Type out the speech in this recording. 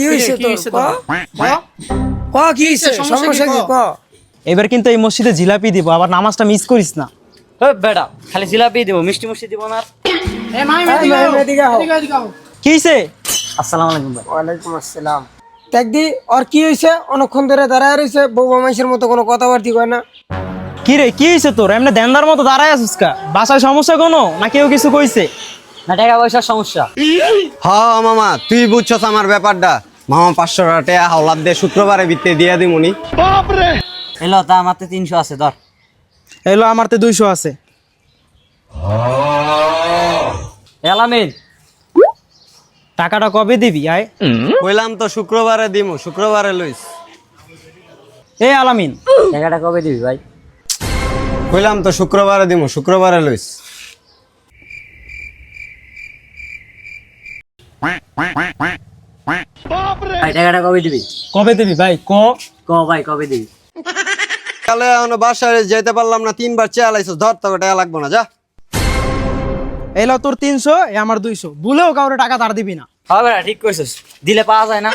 কি হয়েছে তোর ক? ক? কি হয়েছে? সমস্যা কি ক? এবার কিন্তু এই মসজিদে জিলাপি দিব আবার নামাজটা মিস করিস না। ওই বেটা খালি জিলাপি দিব মিষ্টি মিষ্টি দিব না আর। আও। কি হয়েছে? আসসালামু আলাইকুম ভাই। ওয়ালাইকুম আসসালাম। দেখদি ওর কি হয়েছে? অনেকক্ষণ ধরে দাঁড়ায় রয়েছে বউ মাইসের মতো কোনো কথাবার্তি কয় না। কি রে কি হয়েছে তোর? এমনি দেনদার মতো দাঁড়ায় আছিস কা? বাসায় সমস্যা কোনো? না কেউ কিছু কইছে? না টাকা পয়সার সমস্যা। হ মামা তুই বুঝছস আমার ব্যাপারটা। মামা পাঁচশো টাকা হাওলাত দিয়ে শুক্রবারে বিত্তে দিয়ে দিমুনি এলো তা আমার তো তিনশো আছে ধর। এলো আমার তো দুইশো আছে। এলামিন টাকাটা কবে দিবি আয়? কইলাম তো শুক্রবারে দিমু শুক্রবারে লইস। এ আলামিন টাকাটা কবে দিবি ভাই? কইলাম তো শুক্রবারে দিমু শুক্রবারে লইস। ভাই টাকাটা কবে দিবি? কবে দিবি ভাই? ক? ক ভাই কবে দিবি? কালে এখন বাসায় যেতে পারলাম না তিনবার চেয়ার ধর টাকা লাগবো না যা। এলো তোর তিনশো এ আমার দুইশো। ভুলেও কাউরে টাকা তার দিবি না। হবে ঠিক কইছিস। দিলে পাওয়া যায় না।